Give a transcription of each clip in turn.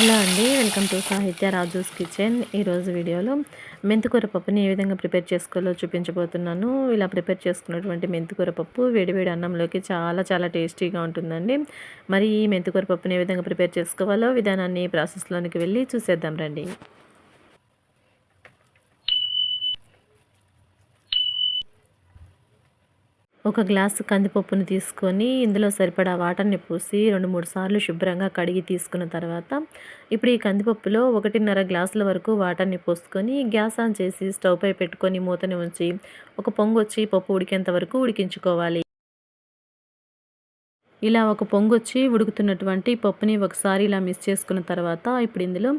Hello అండి welcome to సాహిత్య Raju's kitchen. ఈరోజు వీడియోలో మెంతికూర పప్పుని ఏ విధంగా ప్రిపేర్ చేసుకోవాలో చూపించబోతున్నాను. ఇలా ప్రిపేర్ చేసుకున్నటువంటి మెంతికూర పప్పు వేడివేడి అన్నంలోకి చాలా చాలా టేస్టీగా ఉంటుందండి. మరి ఈ మెంతికూర పప్పుని ఏ విధంగా ప్రిపేర్ చేసుకోవాలో విధానాన్ని ప్రాసెస్లోనికి వెళ్ళి చూసేద్దాం రండి. ఒక గ్లాసు కందిపప్పును తీసుకొని ఇందులో సరిపడా వాటర్ని పోసి రెండు మూడు సార్లు శుభ్రంగా కడిగి తీసుకున్న తర్వాత ఇప్పుడు ఈ కందిపప్పులో ఒకటిన్నర గ్లాసుల వరకు వాటర్ని పోసుకొని గ్యాస్ ఆన్ చేసి స్టవ్ పై పెట్టుకొని మూతని ఉంచి ఒక పొంగు వచ్చి పప్పు ఉడికేంత వరకు ఉడికించుకోవాలి. ఇలా ఒక పొంగొచ్చి ఉడుకుతున్నటువంటి పప్పుని ఒకసారి ఇలా మిక్స్ చేసుకున్న తర్వాత ఇప్పుడు ఇందులో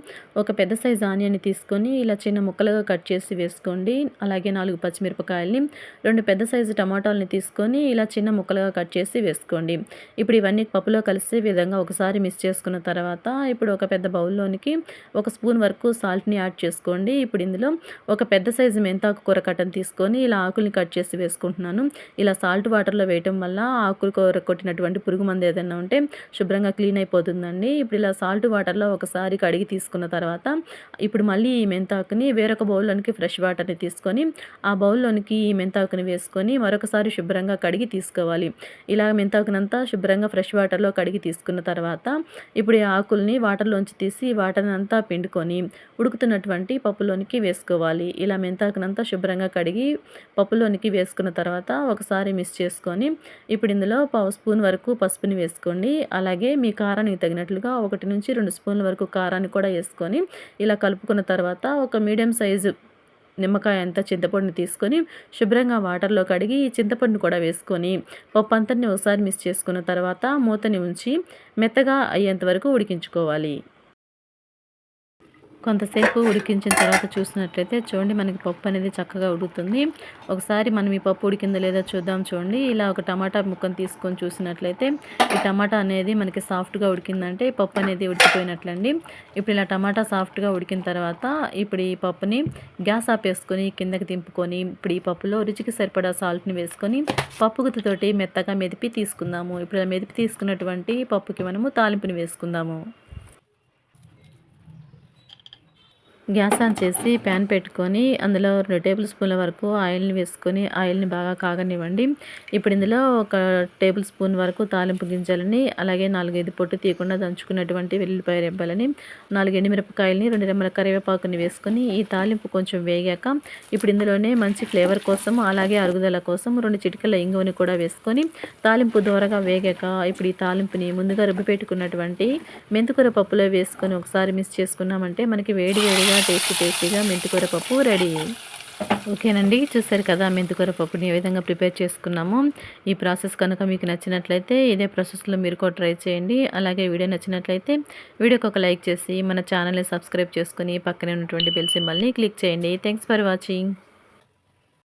ఒక పెద్ద సైజు ఆనియన్ని తీసుకొని ఇలా చిన్న ముక్కలుగా కట్ చేసి వేసుకోండి. అలాగే నాలుగు పచ్చిమిరపకాయల్ని రెండు పెద్ద సైజు టమాటాలని తీసుకొని ఇలా చిన్న ముక్కలుగా కట్ చేసి వేసుకోండి. ఇప్పుడు ఇవన్నీ పప్పులో కలిసే విధంగా ఒకసారి మిక్స్ చేసుకున్న తర్వాత ఇప్పుడు ఒక పెద్ద బౌల్లోనికి ఒక స్పూన్ వరకు సాల్ట్ని యాడ్ చేసుకోండి. ఇప్పుడు ఇందులో ఒక పెద్ద సైజు మెంతాకు కూర కట్టను తీసుకొని ఇలా ఆకుల్ని కట్ చేసి వేసుకుంటున్నాను. ఇలా సాల్ట్ వాటర్లో వేయటం వల్ల ఆకులు కూర కొట్టినటువంటి పురుగు మందు ఏదైనా ఉంటే శుభ్రంగా క్లీన్ అయిపోతుందండి. ఇప్పుడు ఇలా సాల్ట్ వాటర్లో ఒకసారి కడిగి తీసుకున్న తర్వాత ఇప్పుడు మళ్ళీ ఈ మెంతాకుని వేరొక బౌల్లోనికి ఫ్రెష్ వాటర్ని తీసుకొని ఆ బౌల్లోనికి ఈ మెంతాకుని వేసుకొని మరొకసారి శుభ్రంగా కడిగి తీసుకోవాలి. ఇలా మెంతాకునంతా శుభ్రంగా ఫ్రెష్ వాటర్లో కడిగి తీసుకున్న తర్వాత ఇప్పుడు ఈ ఆకుల్ని వాటర్లోంచి తీసి వాటర్ని అంతా పిండుకొని ఉడుకుతున్నటువంటి పప్పులోనికి వేసుకోవాలి. ఇలా మెంతాకునంతా శుభ్రంగా కడిగి పప్పులోనికి వేసుకున్న తర్వాత ఒకసారి మిక్స్ చేసుకొని ఇప్పుడు ఇందులో పావు స్పూన్ వరకు పసుపుని వేసుకోండి. అలాగే మీ కారానికి తగినట్లుగా ఒకటి నుంచి రెండు స్పూన్ల వరకు కారాన్ని కూడా వేసుకొని ఇలా కలుపుకున్న తర్వాత ఒక మీడియం సైజు నిమ్మకాయ అంతా చింతపండుని తీసుకొని శుభ్రంగా వాటర్లో కడిగి చింతపండు కూడా వేసుకొని పప్పు అంతని ఒకసారి మిక్స్ చేసుకున్న తర్వాత మూతని ఉంచి మెత్తగా అయ్యేంత వరకు ఉడికించుకోవాలి. కొంతసేపు ఉడికించిన తర్వాత చూసినట్లయితే చూడండి మనకి పప్పు అనేది చక్కగా ఉడుకుతుంది. ఒకసారి మనం ఈ పప్పు ఉడికిందో లేదో చూద్దాం చూడండి. ఇలా ఒక టమాటా ముక్కను తీసుకొని చూసినట్లయితే ఈ టమాటా అనేది మనకి సాఫ్ట్గా ఉడికిందంటే పప్పు అనేది ఉడికిపోయినట్లండి. ఇప్పుడు ఇలా టమాటా సాఫ్ట్గా ఉడికిన తర్వాత ఇప్పుడు ఈ పప్పుని గ్యాస్ ఆపేసుకొని కిందకి దింపుకొని ఇప్పుడు ఈ పప్పులో రుచికి సరిపడా సాల్ట్ని వేసుకొని పప్పు గుత్తితోటి మెత్తగా మెదిపి తీసుకుందాము. ఇప్పుడు మెదిపి తీసుకున్నటువంటి పప్పుకి మనము తాలింపుని వేసుకుందాము. గ్యాస్ ఆన్ చేసి ప్యాన్ పెట్టుకొని అందులో రెండు టేబుల్ స్పూన్ల వరకు ఆయిల్ని వేసుకొని ఆయిల్ని బాగా కాగనివ్వండి. ఇప్పుడు ఇందులో ఒక టేబుల్ స్పూన్ వరకు తాలింపు గింజలని అలాగే నాలుగైదు పొట్టు తీయకుండా దంచుకున్నటువంటి వెల్లుల్లిపాయ రెబ్బలని నాలుగు ఎండుమిరపకాయలని రెండు రెమ్మల కరివేపాకుని వేసుకొని ఈ తాలింపు కొంచెం వేగాక ఇప్పుడు ఇందులోనే మంచి ఫ్లేవర్ కోసం అలాగే అరుగుదల కోసం రెండు చిటికల ఇంగువని కూడా వేసుకొని తాలింపు దూరగా వేగాక ఇప్పుడు ఈ తాలింపుని ముందుగా రుబ్బి పెట్టుకున్నటువంటి మెంతుకూర పప్పులో వేసుకొని ఒకసారి మిక్స్ చేసుకున్నామంటే మనకి వేడి వేడిగా టేస్టీ టేస్టీగా మెంతికూర పప్పు రెడీ. ఓకేనండి చూసారు కదా మెంతికూర పప్పుని ఏ విధంగా ప్రిపేర్ చేసుకున్నాము. ఈ ప్రాసెస్ కనుక మీకు నచ్చినట్లయితే ఇదే ప్రాసెస్లో మీరు కూడా ట్రై చేయండి. అలాగే వీడియో నచ్చినట్లయితే వీడియోకి ఒక లైక్ చేసి మన ఛానల్ని సబ్స్క్రైబ్ చేసుకుని పక్కనే ఉన్నటువంటి బెల్ సింబల్ని క్లిక్ చేయండి. Thanks for watching.